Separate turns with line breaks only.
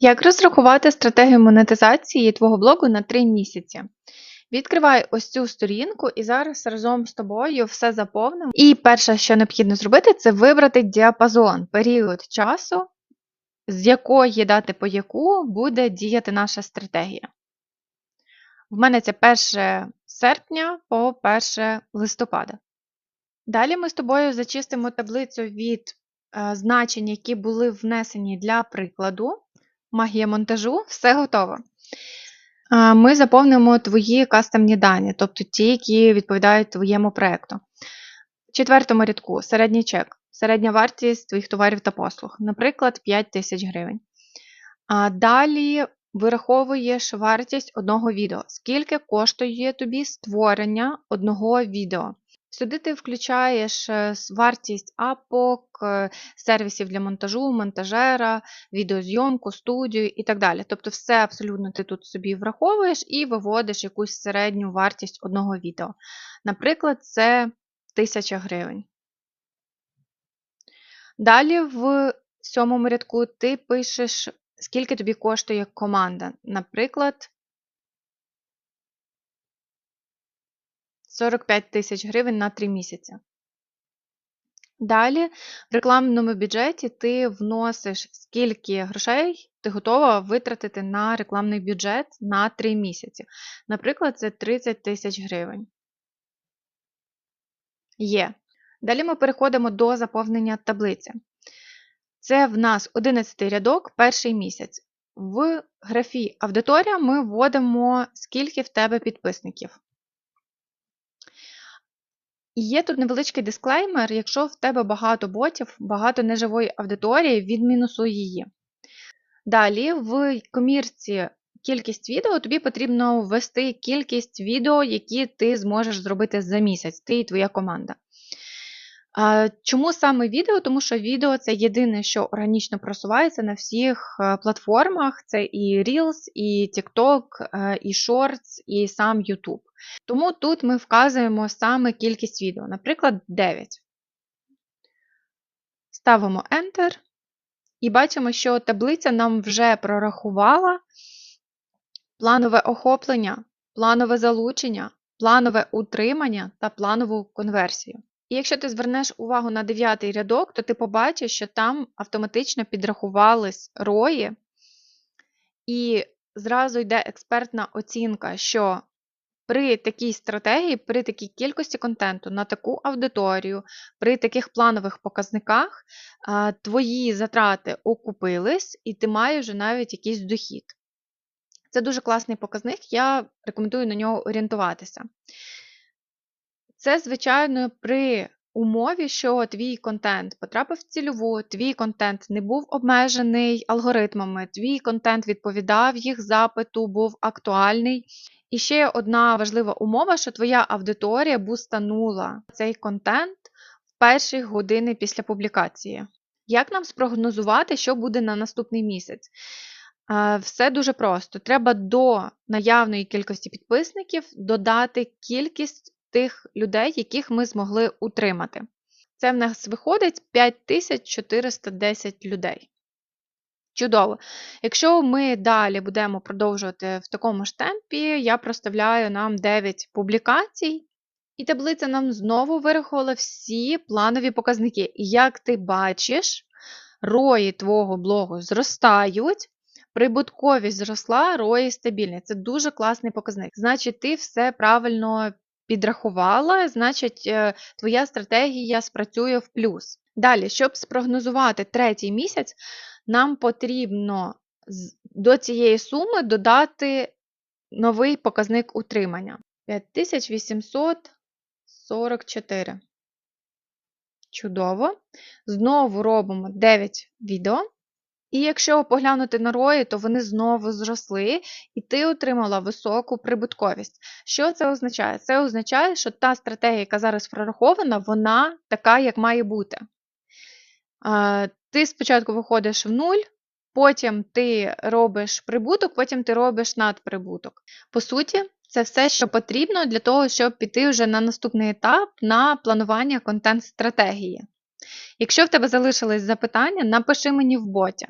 Як розрахувати стратегію монетизації твого блогу на 3 місяці? Відкривай ось цю сторінку і зараз разом з тобою все заповнимо. І перше, що необхідно зробити, це вибрати діапазон, період часу, з якої дати по яку буде діяти наша стратегія. В мене це 1 серпня по 1 листопада. Далі ми з тобою зачистимо таблицю від е, значень, які були внесені для прикладу. Магія монтажу, все готово. Ми заповнимо твої кастомні дані, тобто ті, які відповідають твоєму проєкту. В четвертому рядку середній чек, середня вартість твоїх товарів та послуг, наприклад, 5 тисяч гривень. Далі вираховуєш вартість одного відео. Скільки коштує тобі створення одного відео? Сюди ти включаєш е, вартість апок, е, сервісів для монтажу, монтажера, відеозйомку, студію і так далі. Тобто все абсолютно ти тут собі враховуєш і виводиш якусь середню вартість одного відео. Наприклад, це 1000 гривень. Далі в сьомому рядку ти пишеш, скільки тобі коштує команда. Наприклад, 45 тисяч гривень на 3 місяці. Далі в рекламному бюджеті ти вносиш, скільки грошей ти готова витратити на рекламний бюджет на 3 місяці. Наприклад, це 30 тисяч гривень. Є. Далі ми переходимо до заповнення таблиці. Це в нас 11 рядок, перший місяць. В графі аудиторія ми вводимо, скільки в тебе підписників. І є тут невеличкий дисклеймер, якщо в тебе багато ботів, багато неживої аудиторії, відмінусуй її. Далі в комірці кількість відео тобі потрібно ввести кількість відео, які ти зможеш зробити за місяць, ти і твоя команда. Чому саме відео? Тому що відео це єдине, що органічно просувається на всіх е, платформах: це і Reels, і TikTok, е, і Shorts, і сам YouTube. Тому тут ми вказуємо саме кількість відео, наприклад, 9. Ставимо Enter і бачимо, що таблиця нам вже прорахувала планове охоплення, планове залучення, планове утримання та планову конверсію. І якщо ти звернеш увагу на дев'ятий рядок, то ти побачиш, що там автоматично підрахувались рої, і зразу йде експертна оцінка, що при такій стратегії, при такій кількості контенту на таку аудиторію, при таких планових показниках твої затрати окупились, і ти маєш вже навіть якийсь дохід. Це дуже класний показник, я рекомендую на нього орієнтуватися. Це, звичайно, при умові, що твій контент потрапив в цільову, твій контент не був обмежений алгоритмами, твій контент відповідав їх запиту, був актуальний. І ще одна важлива умова, що твоя аудиторія бустанула цей контент в перші години після публікації. Як нам спрогнозувати, що буде на наступний місяць? Все дуже просто. Треба до наявної кількості підписників додати кількість тих людей, яких ми змогли утримати. Це в нас виходить 5410 людей. Чудово. Якщо ми далі будемо продовжувати в такому ж темпі, я проставляю нам 9 публікацій, і таблиця нам знову вирахувала всі планові показники. І як ти бачиш, рої твого блогу зростають, прибутковість зросла, рої стабільні. Це дуже класний показник. Значить, ти все правильно підрахувала, значить, е, твоя стратегія спрацює в плюс. Далі, щоб спрогнозувати третій місяць, нам потрібно до цієї суми додати новий показник утримання 5844. Чудово. Знову робимо 9 відео. І якщо поглянути на рої, то вони знову зросли, і ти отримала високу прибутковість. Що це означає? Це означає, що та стратегія, яка зараз прорахована, вона така, як має бути. Ти спочатку виходиш в нуль, потім ти робиш прибуток, потім ти робиш надприбуток. По суті, це все, що потрібно для того, щоб піти вже на наступний етап на планування контент-стратегії. Якщо в тебе залишились запитання, напиши мені в боті.